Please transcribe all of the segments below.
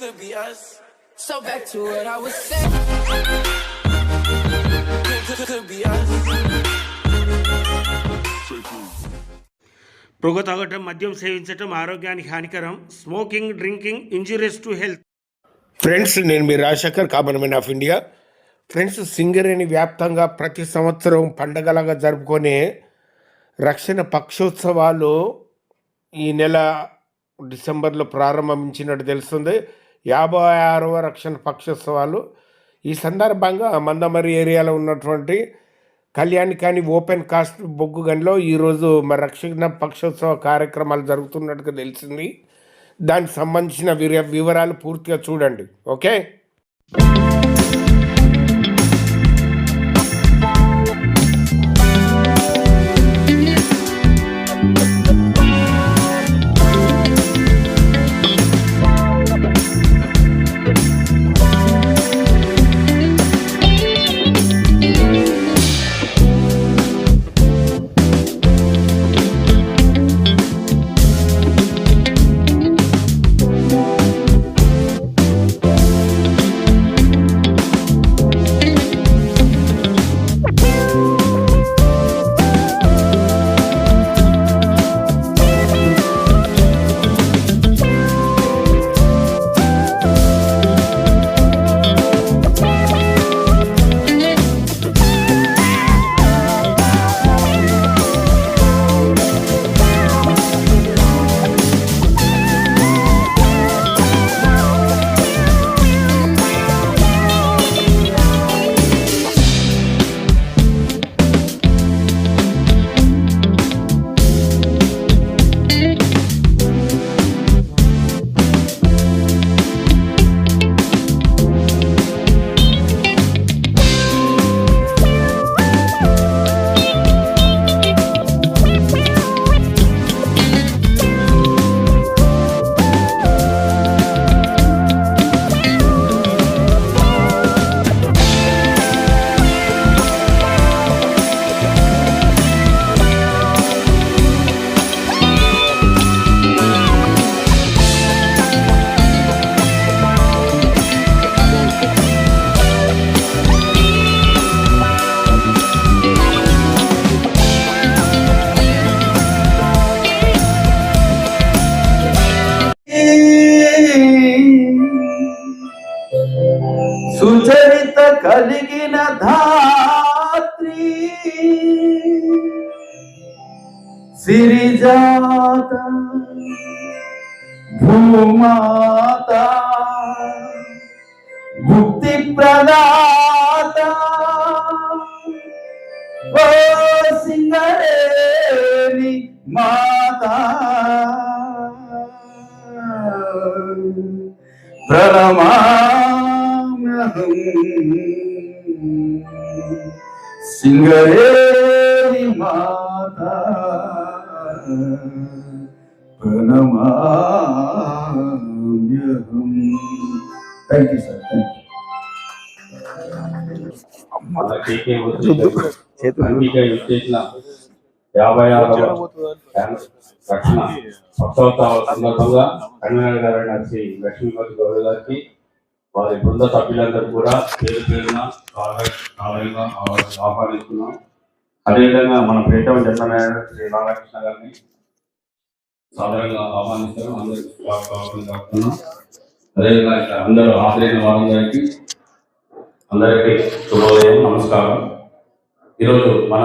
Could be us. So back to what I was saying. Could, could, could be us. పొగ తాగటం మద్యం సేవించటం ఆరోగ్యానికి హానికరం smoking drinking injurious to health friends నేను మీ Rajasekhar common man of India friends Singareni వ్యాప్తంగా ప్రతి సంవత్సరం పండగలాగా జరుపుకునే రక్షణ పక్షోత్సవాలు ఈ నెల డిసెంబర్లో ప్రారంభించినట్టు తెలుస్తుంది యాభై ఆరవ రక్షణ పక్షోత్సవాలు. ఈ సందర్భంగా మందమరి ఏరియాలో ఉన్నటువంటి కళ్యాణికాని ఓపెన్ కాస్ట్ బొగ్గు గనిలో ఈరోజు మరి రక్షణ పక్షోత్సవ కార్యక్రమాలు జరుగుతున్నట్టుగా తెలిసింది. దానికి సంబంధించిన వివరాలు పూర్తిగా చూడండి. ఓకే? సుచరిత కలిగిన ధాత్రి. సిరిజాత భూమాత ముక్తి ప్రదాత ఓ సింగరేణి మాత. ప్రణమా సింగరేణి మాత ప్రణమామ్యహం. Thank you sir thank you యాభై ఆరవ రక్షణ. పక్షోత్సవ సందర్భంగా కన్వీనర్ గారైన శ్రీ లక్ష్మీపతి గౌరవ గారికి వారి బృంద సభ్యులందరూ కూడా పేరు పేరున స్వాగత- ఆహ్వానిస్తున్నాం అదేవిధంగా మన ప్రీతం జన్మనాయుడు శ్రీ రాధాకృష్ణ గారిని సాధారణంగా ఆహ్వానిస్తాం అందరికీ స్వాగతం అదేవిధంగా ఇక్కడ అందరూ హాజరైన వారందరికీ అందరికీ శుభోదయం నమస్కారం. ఈరోజు మన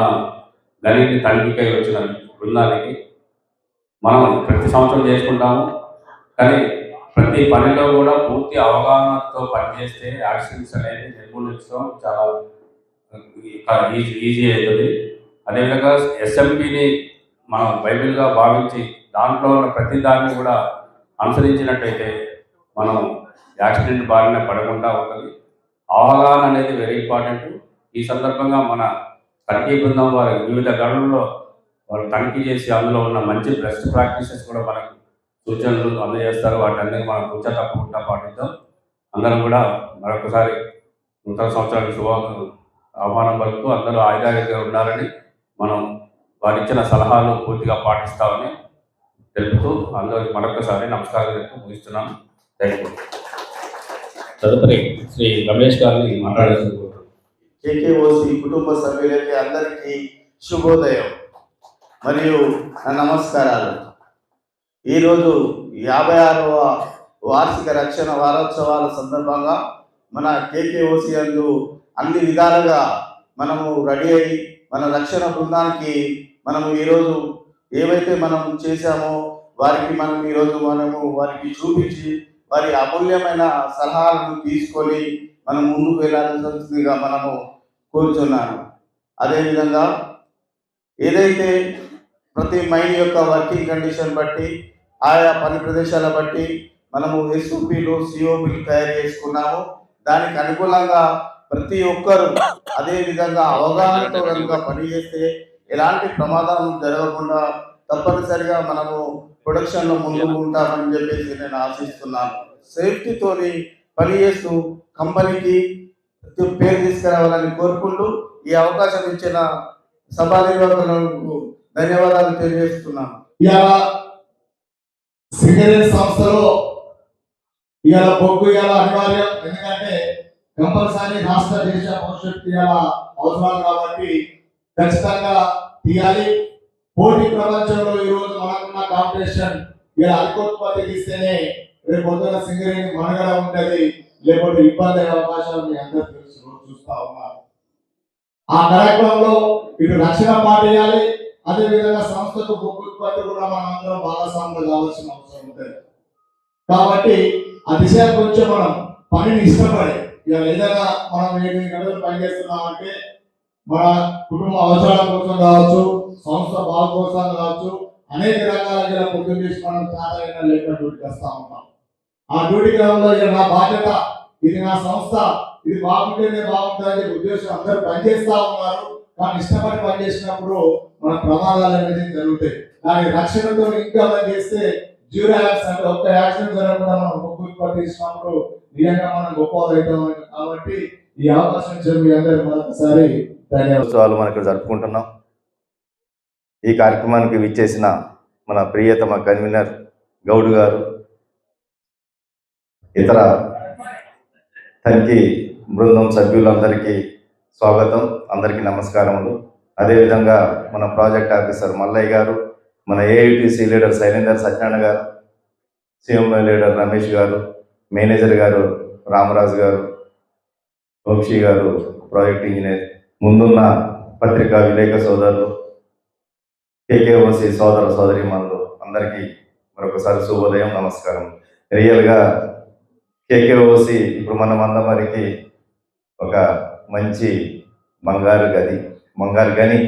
గణిత తనిఖీకై వచ్చిన బృందానికి మనం ప్రతి సంవత్సరం చేసుకుంటాము. కానీ ప్రతి పనిలో కూడా పూర్తి అవగాహనతో పనిచేస్తే యాక్సిడెంట్స్ అనేది నిర్మూలించడం చాలా ఈజీ ఈజీ అవుతుంది. అదేవిధంగా ఎస్ఎంపిని మనం బైబిల్గా భావించి దాంట్లో ఉన్న ప్రతి దాన్ని కూడా అనుసరించినట్టయితే మనం యాక్సిడెంట్ బారిన పడకుండా ఉంటుంది. అవగాహన అనేది వెరీ ఇంపార్టెంట్ ఈ సందర్భంగా మన తనిఖీ బృందం వారి వివిధ గడులలో వాళ్ళు తనిఖీ చేసి అందులో ఉన్న మంచి బెస్ట్ ప్రాక్టీసెస్ కూడా మనకు సూచనలు అందజేస్తారు. వాటన్ని మనం కూర్చో తప్పకుండా పాటిద్దాం. అందరం కూడా మరొకసారి నూతన సంవత్సరానికి శుభ ఆహ్వానం పలుకుతూ అందరూ ఆయుధాలుగా ఉండాలని మనం వారు ఇచ్చిన సలహాలు పూర్తిగా పాటిస్తామని తెలుపుతూ అందరికి మరొకసారి నమస్కారం చెప్తూ ముగిస్తున్నాను థ్యాంక్ యూ తదుపరి శ్రీ రమేష్ గారిని మాట్లాడాల్సింది కేకేఓసి కుటుంబ సభ్యులకి అందరికీ శుభోదయం. మరియు నమస్కారాలు. ఈరోజు యాభై ఆరవ వార్షిక రక్షణ వారోత్సవాల సందర్భంగా మన కేకేఓసి అందు అన్ని విధాలుగా మనము రెడీ అయ్యి మన రక్షణ బృందానికి మనము ఈరోజు ఏవైతే మనం చేశామో వారికి మనం ఈరోజు మనము వారికి చూపించి వారి అమూల్యమైన సలహాలను తీసుకొని మనం ముందుకు వెళ్ళాల్సిందిగా మనము కోరుచున్నాను. అదేవిధంగా ఏదైతే ప్రతి మైండ్ యొక్క వర్కింగ్ కండిషన్ బట్టి ఆయా పని ప్రదేశాల బట్టి మనము ఎస్ఓపిలు సిఓపిలు తయారు చేసుకున్నాము. దానికి అనుకూలంగా ప్రతి ఒక్కరు అదే విధంగా అవగాహనతో కనుక పనిచేస్తే ఎలాంటి ప్రమాదాలు జరగకుండా తప్పనిసరిగా మనము ప్రొడక్షన్లో ముందుకు ఉంటామని చెప్పేసి నేను ఆశిస్తున్నాను. సేఫ్టీతోని పనిచేస్తూ కంపెనీకి పేరు తీసుకురావాలని కోరుకుంటూ ఈ అవకాశం ఇచ్చిన సభా నిర్వాహకులకు ధన్యవాదాలు తెలియజేస్తున్నాను. ఇవాళ సింగరేణి సంస్థలో ఇవాళ బొగ్గు ఇవాళ అనివార్యం. ఎందుకంటే కంపల్సరీ రాష్ట్ర దేశ భవిష్యత్తు ఇవాళ అవసరం కాబట్టి ఖచ్చితంగా తీయాలి. పోటీ ప్రపంచంలో ఈ మనకున్న కాంపిటీషన్ ఇలా అధికోత్పత్తి తీస్తేనే రేపు పొద్దున సింగరేణి మనగడ ఉంటుంది లేకపోతే ఇబ్బంది అయ్యే అవకాశాలు మీ అందరూ తెలుసు చూస్తా ఉన్నారు. ఆ కార్యక్రమంలో ఇటు రక్షణ పాటేయాలి అదేవిధంగా సంస్థకు బొగ్గు ఉత్పత్తి కూడా మనందరం భాగస్వాములు కావాల్సిన అవసరం ఉంటుంది. కాబట్టి ఆ దిశ కొంచెం మనం పనిని ఇష్టపడే ఇక ఏదైనా మనం ఎనిమిది గంటలు పనిచేస్తున్నామంటే మన కుటుంబ అవసరాల కోసం కావచ్చు సంస్థ బాగు కోసం కావచ్చు అనేక రకాల పొద్దు చేసి మనం చాలా లేక డ్యూటీకి వస్తూ ఉంటాం. ఆ డ్యూటీ క్రమంలో నా బాధ్యత ఇది నా సంస్థ ఇది బాగుంటేనే బాగుంటుంది ఉద్దేశం అందరూ పనిచేస్తా ఉన్నారు. కానీ ఇష్టపడి పనిచేసినప్పుడు మన ప్రమాదాలు అనేది జరుగుతాయి. దాని రక్షణతో ఇంకా మనం చేస్తే జీరో యాక్సిడెంట్ అంటే ఒక్క యాక్సిడెంట్ జరగకుండా మనం గొప్ప ఉత్పత్తి ఇచ్చినప్పుడు నిజంగా మనం గొప్ప అవుతాం కాబట్టి ఈ అవకాశం ఇచ్చిన మీ అందరూ మరొకసారి ధన్యవాదాలు. ఉత్సవాలు మనం ఇక్కడ జరుపుకుంటున్నాం. ఈ కార్యక్రమానికి విచ్చేసిన మన ప్రియతమ కన్వీనర్ గౌడ్ గారు ఇతర తనిఖీ బృందం సభ్యులందరికీ స్వాగతం. అందరికీ నమస్కారములు. అదేవిధంగా మన ప్రాజెక్ట్ ఆఫీసర్ మల్లయ్య గారు మన ఏఐటిసి లీడర్ శైలేందర్ సత్యనారాయణ గారు సీఎంఓ లీడర్ రమేష్ గారు మేనేజర్ గారు రామరాజు గారు వంశీ గారు ప్రాజెక్ట్ ఇంజనీర్ ముందున్న పత్రికా విలేక సోదరులు కేకేఓసి సోదర సోదరిమణులు అందరికీ మరొకసారి శుభోదయం నమస్కారం. రియల్గా కేకేఓసి ఇప్పుడు మన మందమరికి ఒక మంచి బంగారు గది బంగారు గని.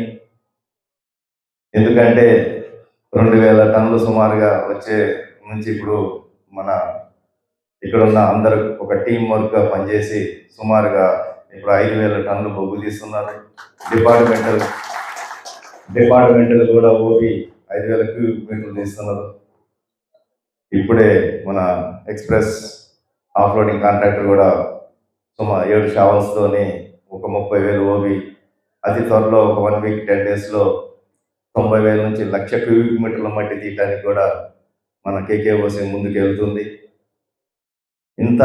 ఎందుకంటే రెండు వేల టన్నులు సుమారుగా వచ్చే నుంచి ఇప్పుడు మన ఇక్కడున్న అందరూ ఒక టీం వర్క్గా పనిచేసి సుమారుగా ఇప్పుడు ఐదు వేల టన్నులు బొగ్గు తీస్తున్నారు. డిపార్ట్మెంటల్ డిపార్ట్మెంటల్ కూడా ఓపి ఐదు వేల క్యూబిక్ మీటర్లు తీస్తున్నారు. ఇప్పుడే మన ఎక్స్ప్రెస్ ఆఫ్ రోడింగ్ కాంట్రాక్టర్ కూడా సుమారు ఏడు షావల్స్తోని ఒక ముప్పై వేలు ఓబి. అతి త్వరలో ఒక వన్ వీక్ టెన్ డేస్లో తొంభై వేల నుంచి లక్ష క్యూబిక్ మీటర్ల మట్టి తీయడానికి కూడా మన కేకేఓసి ముందుకు వెళ్తుంది. ఇంత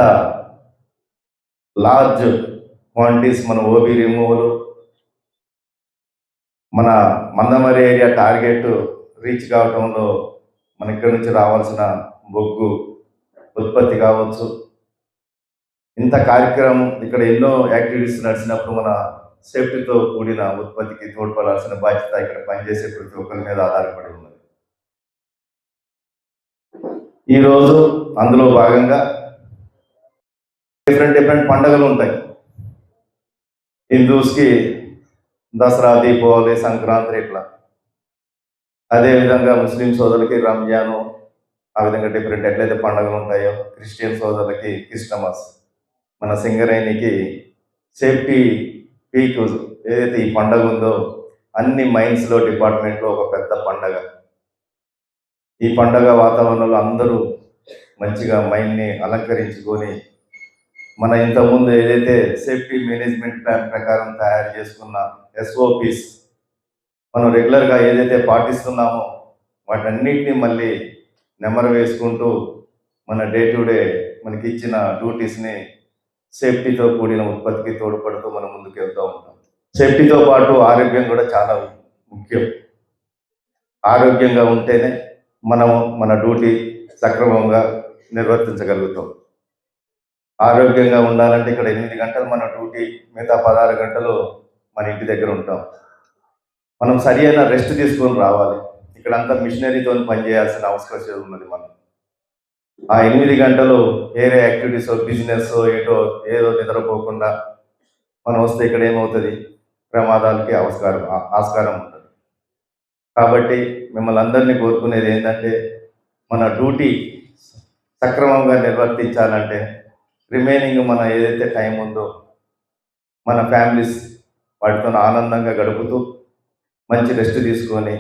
లార్జ్ క్వాంటిటీస్ మన ఓబీ రిమూవల్ మన మందమరి ఏరియా టార్గెట్ రీచ్ కావడంలో మన ఇక్కడి నుంచి రావాల్సిన బొగ్గు ఉత్పత్తి కావచ్చు. ఇంత కార్యక్రమం ఇక్కడ ఎన్నో యాక్టివిటీస్ నడిచినప్పుడు మన సేఫ్టీతో కూడిన ఉత్పత్తికి తోడ్పడాల్సిన బాధ్యత ఇక్కడ పనిచేసే ప్రతి ఒక్కరి మీద ఆధారపడి ఉన్నది. ఈరోజు అందులో భాగంగా డిఫరెంట్ డిఫరెంట్ పండుగలు ఉంటాయి. హిందూస్కి దసరా దీపావళి సంక్రాంతి ఇట్లా. అదేవిధంగా ముస్లిం సోదరులకి రంజాను ఆ విధంగా డిఫరెంట్ ఎట్లయితే పండుగలు ఉంటాయో క్రిస్టియన్ సోదరులకి క్రిస్టమస్ మన సింగరేణికి సేఫ్టీ పీక్ ఏదైతే ఈ పండగ ఉందో అన్ని మైన్స్లో డిపార్ట్మెంట్లో ఒక పెద్ద పండగ. ఈ పండగ వాతావరణంలో అందరూ మంచిగా మైండ్ని అలంకరించుకొని మన ఇంతకుముందు ఏదైతే సేఫ్టీ మేనేజ్మెంట్ ప్లాన్ ప్రకారం తయారు చేసుకున్న ఎస్ఓపిస్ మనం రెగ్యులర్గా ఏదైతే పాటిస్తున్నామో వాటన్నిటిని మళ్ళీ నెమరు వేసుకుంటూ మన డే టు డే మనకి ఇచ్చిన డ్యూటీస్ని సేఫ్టీతో కూడిన ఉత్పత్తికి తోడ్పడుతూ మనం ముందుకు వెళ్తూ ఉంటాం. సేఫ్టీతో పాటు ఆరోగ్యం కూడా చాలా ముఖ్యం. ఆరోగ్యంగా ఉంటేనే మనం మన డ్యూటీ సక్రమంగా నిర్వర్తించగలుగుతాం. ఆరోగ్యంగా ఉండాలంటే ఇక్కడ ఎనిమిది గంటలు మన డ్యూటీ మిగతా పదహారు గంటలు మన ఇంటి దగ్గర ఉంటాం. మనం సరి అయిన రెస్ట్ తీసుకొని రావాలి. ఇక్కడంతా మిషనరీతో పనిచేయాల్సిన అవసరం ఉన్నది మనం ఆ ఎనిమిది గంటలు వేరే యాక్టివిటీస్ బిజినెస్ ఏటో ఏదో నిద్రపోకుండా మనం వస్తే ఇక్కడ ఏమవుతుంది? ప్రమాదాలకి ఆస్కారం ఆస్కారం ఉంటుంది. కాబట్టి మిమ్మల్ని అందరినీ కోరుకునేది ఏంటంటే మన డ్యూటీ సక్రమంగా నిర్వర్తించాలంటే రిమైనింగ్ మన ఏదైతే టైం ఉందో మన ఫ్యామిలీస్ వాటితో ఆనందంగా గడుపుతూ మంచి రెస్ట్ తీసుకొని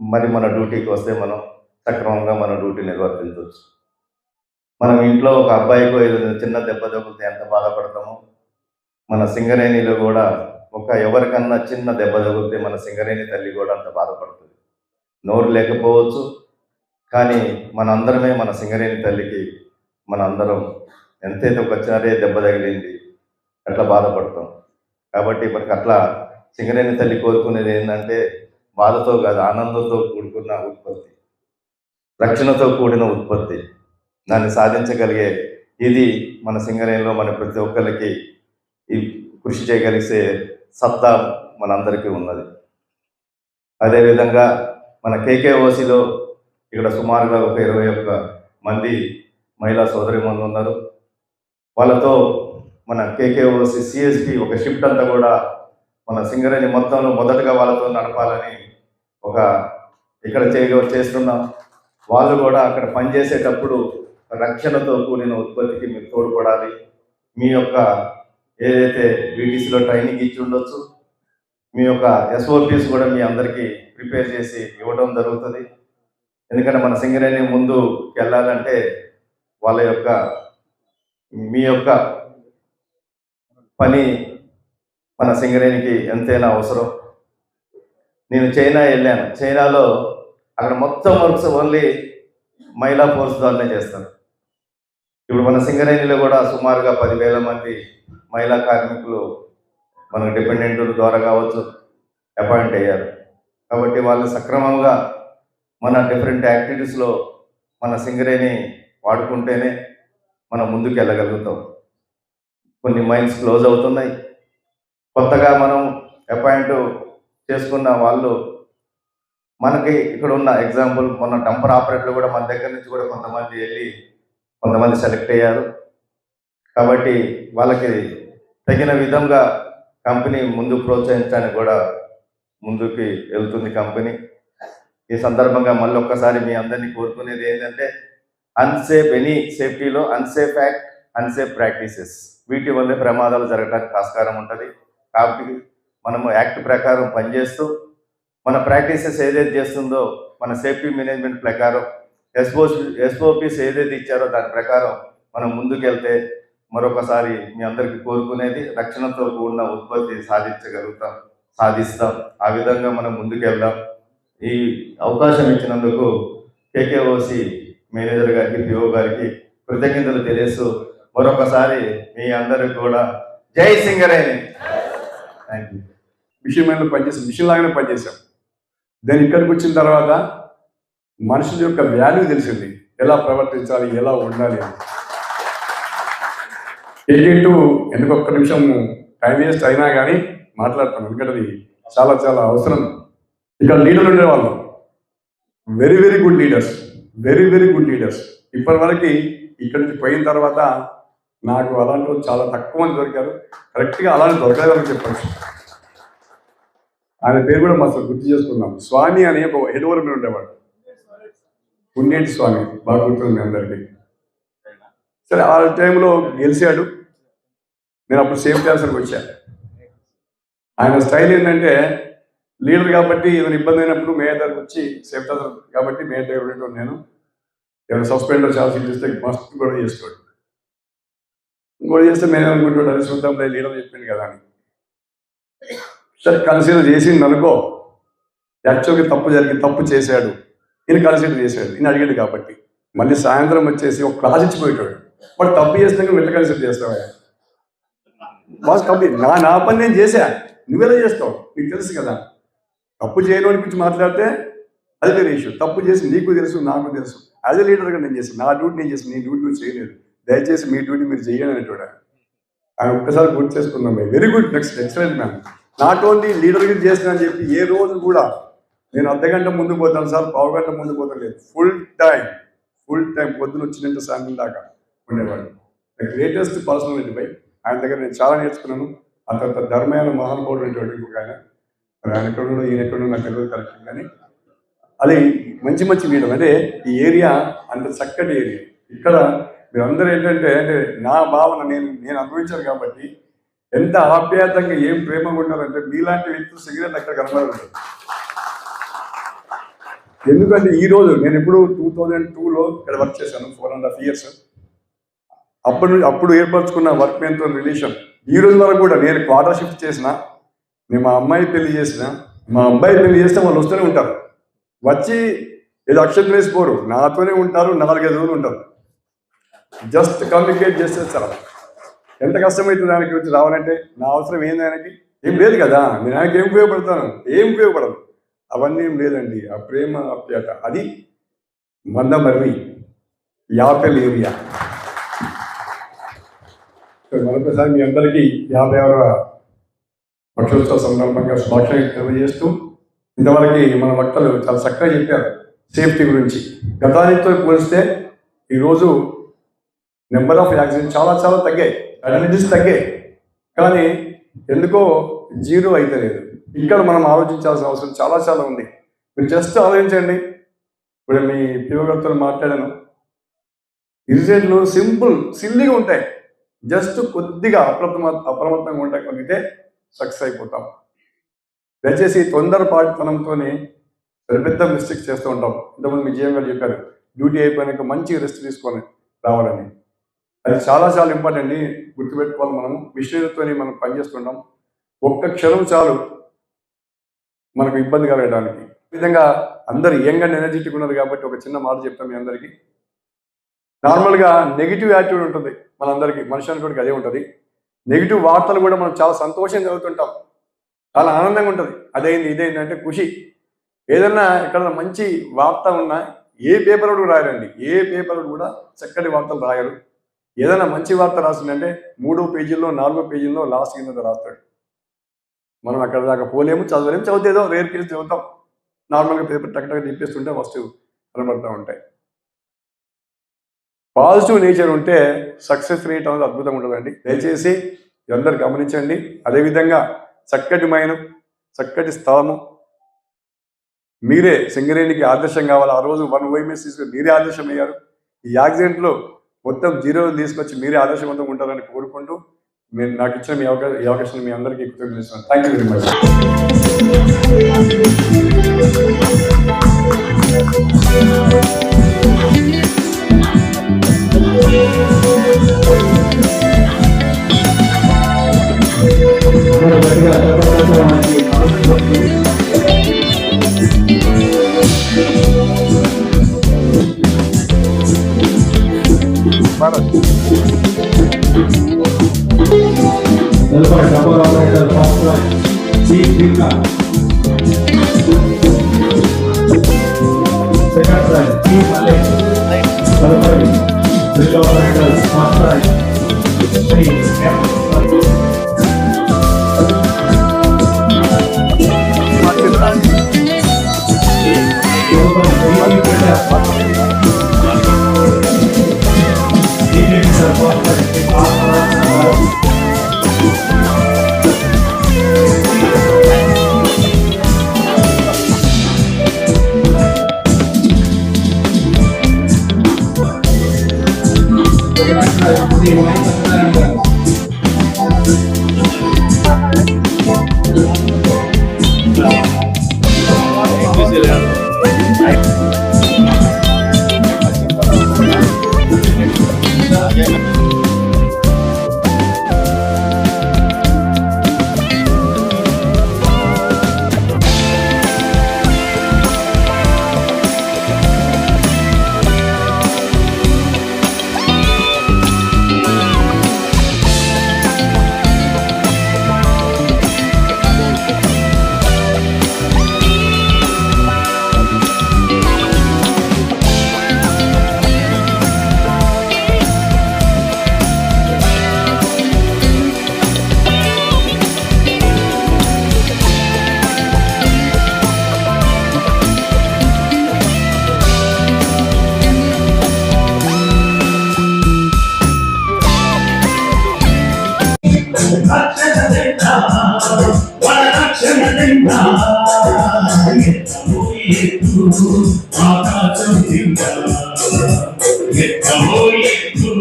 మరి మన డ్యూటీకి వస్తే మనం సక్రమంగా మన డ్యూటీ నిర్వర్తించవచ్చు. మనం ఇంట్లో ఒక అబ్బాయికో ఏదైనా చిన్న దెబ్బ తగిలితే ఎంత బాధపడతామో మన సింగరేణిలో కూడా ఒక ఎవరికన్నా చిన్న దెబ్బ తగిలితే మన సింగరేణి తల్లి కూడా అంత బాధపడుతుంది. నోరు లేకపోవచ్చు కానీ మన అందరమే మన సింగరేణి తల్లికి మన అందరం ఎంతైతే ఒక దెబ్బ తగిలింది అట్లా బాధపడతాం. కాబట్టి మనకి అట్లా సింగరేణి తల్లి కోరుకునేది ఏంటంటే బాధతో కాదు ఆనందంతో కూడుకున్న ఉత్పత్తి రక్షణతో కూడిన ఉత్పత్తి. దాన్ని సాధించగలిగే ఇది మన సింగరేణిలో మన ప్రతి ఒక్కరికి ఈ కృషి చేయగలిగే సత్తా మనందరికీ ఉన్నది. అదేవిధంగా మన కేకేఓసిలో ఇక్కడ సుమారుగా ఒక ఇరవై ఒక్క మంది మహిళా సోదరి మంది ఉన్నారు. వాళ్ళతో మన కేకేఓసి సిఎస్పి ఒక షిఫ్ట్ అంతా కూడా మన సింగరేణి మొత్తంలో మొదటగా వాళ్ళతో నడపాలని ఒక ఇక్కడ చేయ చేస్తున్నాం. వాళ్ళు కూడా అక్కడ పనిచేసేటప్పుడు రక్షణతో కూడిన ఉత్పత్తికి మీరు తోడ్పడాలి. మీ యొక్క ఏదైతే బీటీసీలో ట్రైనింగ్ ఇచ్చి ఉండొచ్చు మీ యొక్క ఎస్ఓపిస్ కూడా మీ అందరికీ ప్రిపేర్ చేసి ఇవ్వడం జరుగుతుంది. ఎందుకంటే మన సింగరేణి ముందు వెళ్ళాలంటే వాళ్ళ యొక్క మీ యొక్క పని మన సింగరేణికి ఎంతైనా అవసరం. నేను చైనా వెళ్ళాను. చైనాలో అక్కడ మొత్తం వర్క్స్ ఓన్లీ మహిళా ఫోర్స్ ద్వారానే చేస్తారు. ఇప్పుడు మన సింగరేణిలో కూడా సుమారుగా పదివేల మంది మహిళా కార్మికులు మనకు డిపెండెంట్ల ద్వారా కావచ్చు అపాయింట్ అయ్యారు. కాబట్టి వాళ్ళు సక్రమంగా మన డిఫరెంట్ యాక్టివిటీస్లో మన సింగరేణి వాడుకుంటేనే మనం ముందుకు వెళ్ళగలుగుతాం. కొన్ని మైన్స్ క్లోజ్ అవుతున్నాయి. కొత్తగా మనం అపాయింట్ చేసుకున్న వాళ్ళు మనకి ఇక్కడ ఉన్న ఎగ్జాంపుల్ మొన్న డంపర్ ఆపరేటర్లు కూడా మన దగ్గర నుంచి కూడా కొంతమంది వెళ్ళి కొంతమంది సెలెక్ట్ అయ్యారు. కాబట్టి వాళ్ళకి తగిన విధంగా కంపెనీ ముందు ప్రోత్సహించడానికి కూడా ముందుకి వెళ్తుంది కంపెనీ ఈ సందర్భంగా మళ్ళీ ఒక్కసారి మీ అందరినీ కోరుకునేది ఏంటంటే అన్సేఫ్ ఎనీ సేఫ్టీలో అన్సేఫ్ యాక్ట్ అన్సేఫ్ ప్రాక్టీసెస్ వీటి వల్లే ప్రమాదాలు జరగడానికి ఆస్కారం ఉంటుంది. కాబట్టి మనము యాక్ట్ ప్రకారం పనిచేస్తూ మన ప్రాక్టీసెస్ ఏదైతే చేస్తుందో మన సేఫ్టీ మేనేజ్మెంట్ ప్రకారం ఎస్ఓ ఎస్ఓపిస్ ఏదైతే ఇచ్చారో దాని ప్రకారం మనం ముందుకెళ్తే మరొకసారి మీ అందరికీ కోరుకునేది రక్షణతో కూడిన ఉత్పత్తి సాధించగలుగుతాం సాధిస్తాం. ఆ విధంగా మనం ముందుకెళ్దాం. ఈ అవకాశం ఇచ్చినందుకు కేకేఓసి మేనేజర్ గారికి పిఓ గారికి కృతజ్ఞతలు తెలియస్తూ మరొకసారి మీ అందరికి కూడా జై సింగరేణి. థ్యాంక్ యూ మిషన్ మీద పనిచేసాం మిషన్ లాగానే పనిచేసాం. దాని ఇక్కడికి వచ్చిన తర్వాత మనుషుల యొక్క వాల్యూ తెలిసింది. ఎలా ప్రవర్తించాలి ఎలా ఉండాలి అని. ఎందుకు ఒక్క నిమిషం టైం వేస్ట్ అయినా కానీ మాట్లాడతాను ఎందుకంటే అది చాలా చాలా అవసరం. ఇక్కడ లీడర్లు ఉండేవాళ్ళు. Very very good leaders very very good leaders ఇప్పటి వరకు ఇక్కడ నుంచి పోయిన తర్వాత నాకు అలాంటి చాలా తక్కువ మంది దొరికారు. కరెక్ట్గా అలాంటి దొరకలేదని చెప్పచ్చు. ఆయన పేరు కూడా మస్తు గుర్తు చేసుకున్నాం స్వామి అనే ఒక హెడవర్ మీద ఉండేవాడు. పుణ్యేటి స్వామి బాగా గుర్తుంది అందరికీ. సరే ఆ టైంలో గెలిచాడు. నేను అప్పుడు సేఫ్ చేయాల్సరికి వచ్చాను ఆయన స్టైల్ ఏంటంటే లీడర్ కాబట్టి ఏదైనా ఇబ్బంది అయినప్పుడు మేయర్ దగ్గరకు వచ్చి సేఫ్ చేస్తారు కాబట్టి మేయర్ దగ్గర ఉండేటోడు నేను. ఏమైనా సస్పెండ్ ఛార్జ్ చేస్తే మస్తు కూడా చేసుకోడు ఇంకోటి చేస్తే మేనేజ్ అనుకుంటాడు అది చూద్దాం లీడర్ చెప్పింది కదా అని. సరే కన్సిడర్ చేసింది అనుకో యాక్చువల్గా తప్పు జరిగి తప్పు చేశాడు. ఈయన కన్సిడర్ చేశాడు. ఈయన అడిగాడు కాబట్టి. మళ్ళీ సాయంత్రం వచ్చేసి ఒక క్లాస్ ఇచ్చిపోయేటాడు. వాడు తప్పు చేసినాక వెళ్ళి కన్సిడర్ చేస్తావా బాస్ కంప్లీట్ నా నా పని నేను చేశా. నువ్వెలా చేస్తావు? నీకు తెలుసు కదా. తప్పు చేయడం గురించి మాట్లాడితే అది వేరే ఇష్యూ తప్పు చేసి నీకు తెలుసు నాకు తెలుసు. యాజ్ ఎ లీడర్గా నేను చేసాను నా డ్యూటీ నేను చేసి నీ డ్యూటీ నువ్వు చేయలేదు. దయచేసి మీ డ్యూటీ మీరు చేయండి అనేటోడా? ఆయన ఒక్కసారి గుర్తు చేసుకున్నాం very good next excellent ma'am not only లీడర్గా చేసిన అని చెప్పి ఏ రోజు కూడా నేను అర్ధగంట ముందు పోతాను సార్ పావు గంట ముందు పోతాను లేదు. ఫుల్ టైం ఫుల్ టైం పొద్దున వచ్చినంత సాయంత్రం దాకా ఉండేవాడు ద గ్రేటెస్ట్ పర్సనాలిటీ బై ఆయన దగ్గర నేను చాలా నేర్చుకున్నాను. అంత తర్వాత ధర్మయాన మహానుభావుడు అనేటువంటి ఇంకొక ఆయన. ఆయన ఎక్కడ ఈయన ఎక్కడ నాకు తెలియదు కరెక్ట్ కానీ అది మంచి మంచి లీడర్ అంటే ఈ ఏరియా అంత చక్కటి ఏరియా ఇక్కడ మీరందరూ ఏంటంటే అంటే నా భావన నేను నేను అనుభవించాను కాబట్టి ఎంత ఆప్యాయతంగా ఏం ప్రేమగా ఉంటారంటే మీలాంటి వ్యక్తులు సిగరెట్ అక్కడ కనబడదు ఎందుకంటే ఈ రోజు నేను ఇప్పుడు టూ థౌజండ్ టూలో ఇక్కడ వర్క్ చేశాను ఫోర్ అండ్ హాఫ్ ఇయర్స్ అప్పుడు నుండి- అప్పుడు ఏర్పరచుకున్న వర్క్ మెన్తో రిలేషన్ ఈ రోజు వరకు కూడా నేను క్వార్టర్ షిఫ్ట్ చేసిన నేను మా అమ్మాయి పెళ్ళి చేసిన మా అబ్బాయి పెళ్ళి చేస్తే వాళ్ళు వస్తూనే ఉంటారు. వచ్చి ఏదో అక్షరం వేసిపోరు నాతోనే ఉంటారు నాలుగైదు రోజులు ఉంటారు. జస్ట్ కమ్యూనికేట్ చేస్తే ఎంత కష్టమవుతుంది దానికి వచ్చి రావాలంటే నా అవసరం ఏంది ఆయనకి? ఏం లేదు కదా. నేను ఆయనకి ఏం ఉపయోగపడతాను? ఏం ఉపయోగపడదు. అవన్నీ ఏం లేదండి. ఆ ప్రేమ ఆప్యాయత అది మందమర్రి యాపెల్ ఏరియా మరొకసారి మీ అందరికీ యాభై ఆరవ పక్షోత్సవ సందర్భంగా శుభాక్షలు తెలియజేస్తూ ఇంతవరకు మన వక్తలు చాలా చక్కగా చెప్పారు సేఫ్టీ గురించి. గతానితో పోలిస్తే ఈరోజు నెంబర్ ఆఫ్ యాక్సిడెంట్ చాలా చాలా తగ్గాయి. అడ్మిటిస్ తగ్గాయి. కానీ ఎందుకో జీరో అయితే లేదు. ఇక్కడ మనం ఆలోచించాల్సిన అవసరం చాలా చాలా ఉంది. మీరు జస్ట్ ఆలోచించండి. ఇప్పుడు మీ పివగర్తో మాట్లాడాను. ఇన్సిడెంట్లు సింపుల్ సిల్లీగా ఉంటాయి. జస్ట్ కొద్దిగా అప్రమ అప్రమత్తంగా ఉండగలిగితే సక్సెస్ అయిపోతాం. దయచేసి తొందరపాటుతనంతోనే పెద్ద పెద్ద మిస్టేక్ చేస్తూ ఉంటాం. ఇంతకుముందు మీ జీవం గారు చెప్పారు డ్యూటీ అయిపోయినాక మంచి రెస్ట్ తీసుకొని రావాలని. అది చాలా చాలా ఇంపార్టెంట్ అని గుర్తుపెట్టుకోవాలి మనం. మిషనరీతో మనం పనిచేస్తుంటాం. ఒక్క క్షణం చాలు మనకు ఇబ్బంది కలగడానికి. విధంగా అందరు యంగ్ అండ్ ఎనర్జెటిక్ ఉన్నారు కాబట్టి ఒక చిన్న మాట చెప్తాం మీ అందరికీ. నార్మల్గా నెగిటివ్ యాటిట్యూడ్ ఉంటుంది మనందరికీ. మనుషులకు కూడా అదే ఉంటుంది. నెగిటివ్ వార్తలు కూడా మనం చాలా సంతోషంగా చదువుతుంటాం. చాలా ఆనందంగా ఉంటుంది. అదైంది ఇదైంది అంటే ఖుషి. ఏదన్నా ఇక్కడ మంచి వార్త ఉన్నా ఏ పేపర్ కూడా రాయరండి. ఏ పేపర్ కూడా చక్కటి వార్తలు రాయరు. ఏదైనా మంచి వార్త రాసిందంటే మూడో పేజీల్లో నాలుగో పేజీల్లో లాస్ట్ కింద రాస్తాడు. మనం అక్కడ దాకా పోలేము చదవలేము చదివేదో రేర్ కేసు చదువుతాం. నార్మల్గా పేపర్ టక్ టక్ తిప్పేస్తుంటే ఫస్ట్ కనబడతా ఉంటాయి. పాజిటివ్ నేచర్ ఉంటే సక్సెస్ రేట్ అనేది అద్భుతంగా ఉంటుందండి దయచేసి అందరు గమనించండి. అదేవిధంగా చక్కటి మైనం చక్కటి స్థలము. మీరే సింగరేణికి ఆదర్శం కావాలి. ఆ రోజు వన్ వైఎంఎస్ తీసుకుని మీరే ఆదర్శం అయ్యారు ఈ యాక్సిడెంట్లో మొత్తం జీరో తీసుకొచ్చి మీరే ఆదర్శవంతంగా ఉంటారని కోరుకుంటూ మీరు నాకు ఇచ్చిన మీ అవకాశం ఈ అవకాశం మీ అందరికీ కృతజ్ఞతలు. Thank you very much para ti. Double operator.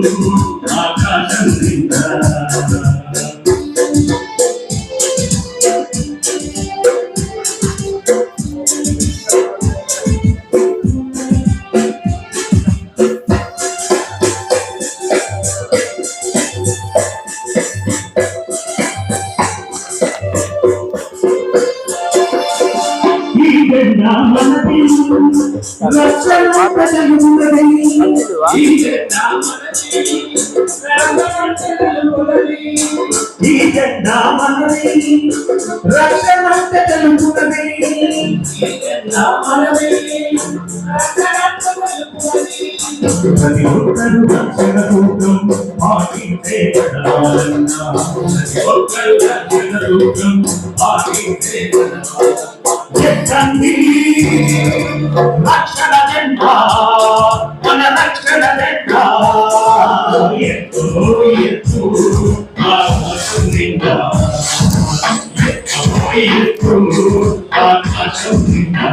ఎత్తు ప్రతి ఒక్కరు రక్షణ దూతం పాటించే పడాలన్నా ప్రతి ఒక్కరు రక్షణ దూతం పాటించే పడాలన్నా రక్షణ జెండా మన రక్షణ జెండా ఎత్తు ఎత్తు ఆకాశం నిండా ఎత్తు ఎత్తు ఆకాశం నిండా